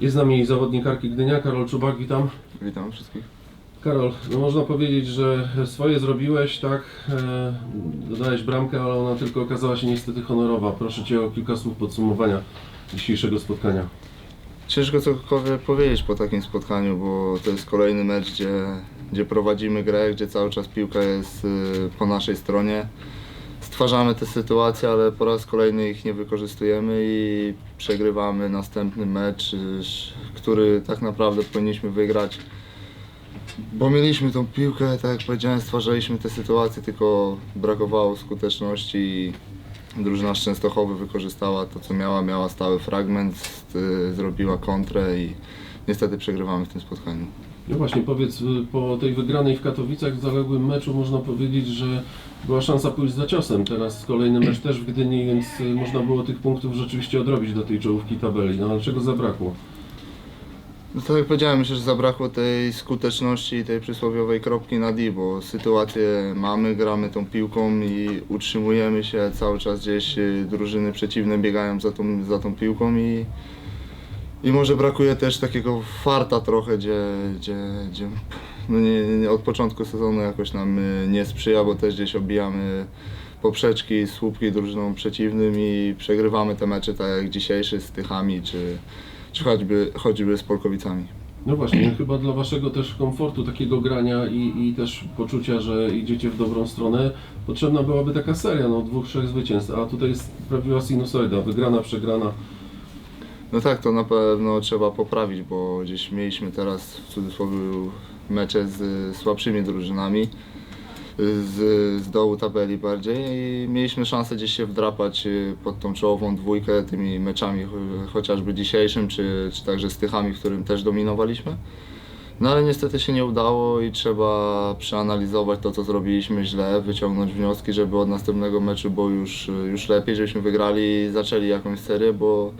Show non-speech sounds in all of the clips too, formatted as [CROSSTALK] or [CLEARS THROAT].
Jest z nami zawodnik Arki Gdynia, Karol Czubak, witam. Witam wszystkich. Karol, no można powiedzieć, że swoje zrobiłeś, tak? E, dodałeś bramkę, ale ona tylko okazała się niestety honorowa. Proszę Cię o kilka słów podsumowania dzisiejszego spotkania. Ciężko cokolwiek powiedzieć po takim spotkaniu, bo to jest kolejny mecz, gdzie, gdzie prowadzimy grę, gdzie cały czas piłka jest y, po naszej stronie. Stwarzamy te sytuacje, ale po raz kolejny ich nie wykorzystujemy i przegrywamy następny mecz, który tak naprawdę powinniśmy wygrać. Bo mieliśmy tą piłkę, tak jak powiedziałem, stwarzaliśmy te sytuacje, tylko brakowało skuteczności i drużyna z Częstochowy wykorzystała to, co miała, miała stały fragment, zrobiła kontrę i niestety przegrywamy w tym spotkaniu. No właśnie, powiedz, y, po tej wygranej w Katowicach w zaległym meczu można powiedzieć, że była szansa pójść za ciosem. Teraz kolejny mecz też w Gdyni, więc y, można było tych punktów rzeczywiście odrobić do tej czołówki tabeli. No ale czego zabrakło? No tak jak powiedziałem, myślę, że zabrakło tej skuteczności i tej przysłowiowej kropki na D, bo sytuację mamy, gramy tą piłką i utrzymujemy się cały czas gdzieś, y, drużyny przeciwne biegają za tą, za tą piłką i, i może brakuje też takiego farta trochę, gdzie, gdzie, gdzie no nie, nie, od początku sezonu jakoś nam y, nie sprzyja, bo też gdzieś obijamy poprzeczki, słupki drużynom przeciwnym i przegrywamy te mecze tak jak dzisiejszy z Tychami czy, czy choćby, choćby z Polkowicami. No właśnie, [CLEARS THROAT] chyba dla Waszego też komfortu takiego grania i, i też poczucia, że idziecie w dobrą stronę, potrzebna byłaby taka seria, no dwóch, trzech zwycięstw, a tutaj jest prawdziwa sinusoida, wygrana, przegrana. No tak, to na pewno trzeba poprawić, bo gdzieś mieliśmy teraz w cudzysłowie mecze z słabszymi drużynami z, z dołu tabeli bardziej i mieliśmy szansę gdzieś się wdrapać y, pod tą czołową dwójkę tymi meczami cho- chociażby dzisiejszym, czy, czy także z Tychami, w którym też dominowaliśmy. No ale niestety się nie udało i trzeba przeanalizować to, co zrobiliśmy źle, wyciągnąć wnioski, żeby od następnego meczu było już, już lepiej, żebyśmy wygrali i zaczęli jakąś serię, bo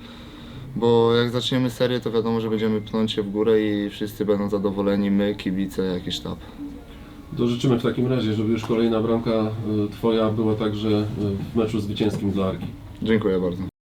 bo jak zaczniemy serię, to wiadomo, że będziemy pnąć się w górę i wszyscy będą zadowoleni, my, kibice, jak i sztab. To życzymy w takim razie, żeby już kolejna bramka y, Twoja była także y, w meczu zwycięskim dla Arki. Dziękuję bardzo.